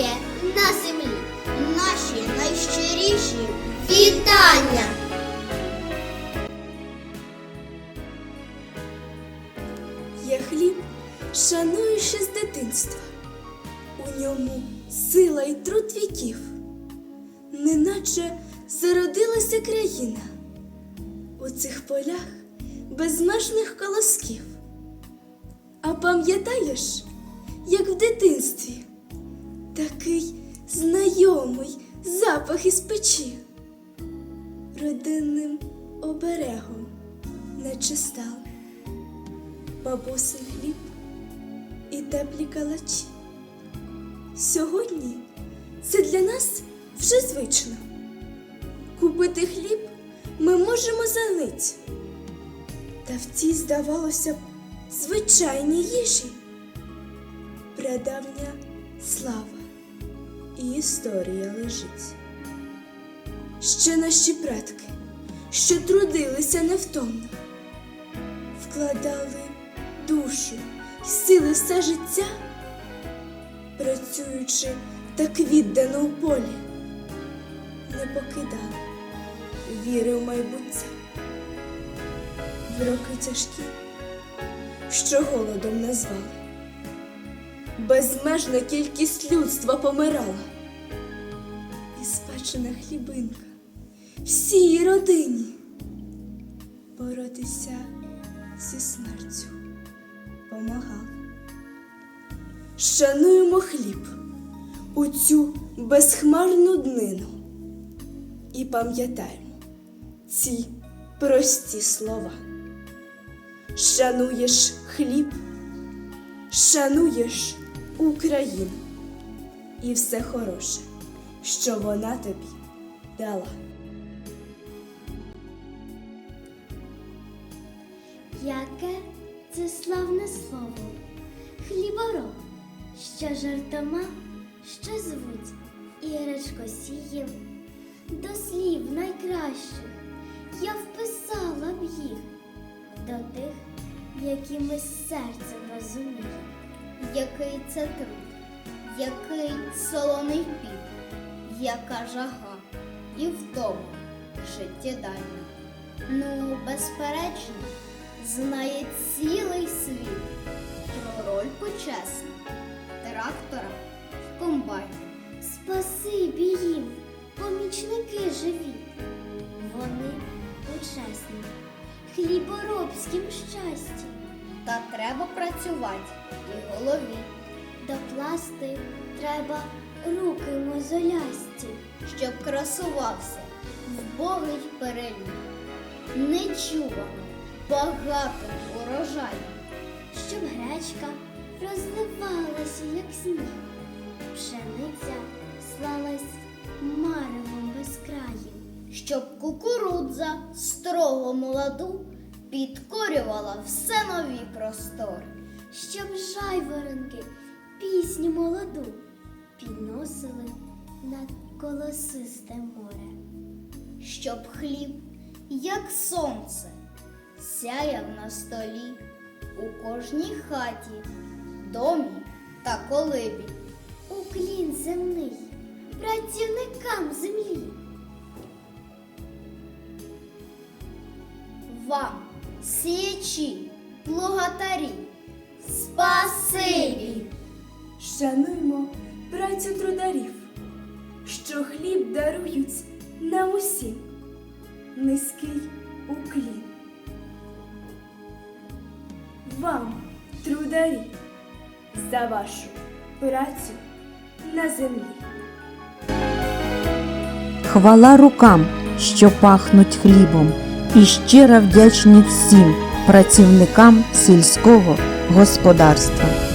є на землі наші найщиріші вітання. Є хліб, шануючи з дитинства. У ньому сила і труд віків, неначе зародилася країна у цих полях безмежних колосків. А пам'ятаєш, як в дитинстві? Такий знайомий запах із печі, родинним оберегом наче став бабусин хліб і теплі калачі. Сьогодні це для нас вже звично. Купити хліб ми можемо за мить. Та в цій, здавалося б, звичайній їжі. Прадавня слава і історія лежить. Ще наші предки, що трудилися невтомно, вкладали душу й сили все життя, працюючи так віддано в полі, не покидали віри в майбуття. В роки тяжкі, що голодом назвали, безмежна кількість людства помирала, і спечена хлібинка всій родині боротися зі смертю помагала. Шануємо хліб у цю безхмарну днину і пам'ятаємо ці прості слова. Шануєш хліб, шануєш Україну і все хороше, що вона тобі дала. Яке це славне слово, хлібороб, що жартома, що звуть Ірочкосієм. До слів найкращих я вписала б їх до тих, які ми серцем розуміємо. Який це труд, який солоний піт, яка жага і втома життєдальна. Ну, безперечно, знає цілий світ про роль почесну трактора в комбайні. Спасибі їм, помічники живі. Вони почесні, хліборобським щастям. Та треба працювати і голові. Докласти треба руки мозолясті, щоб красувався в богий перелік. Нечувано багатим урожаєм, щоб гречка розливалася, як сніг, пшениця слалась маревом безкраїм, щоб кукурудза строго молоду підкорювала все нові простори, щоб жайворонки пісню молоду підносили над колосисте море щоб хліб, як сонце, сяяв на столі у кожній хаті, домі та колибі. Уклін земний працівникам землі. Вам, сіячі, плугатарі, спасибі! Шануймо працю трударів, що хліб дарують нам усім. Низький уклін. Вам, трударі, за вашу працю на землі. Хвала рукам, що пахнуть хлібом, і щира вдячні всім працівникам сільського господарства.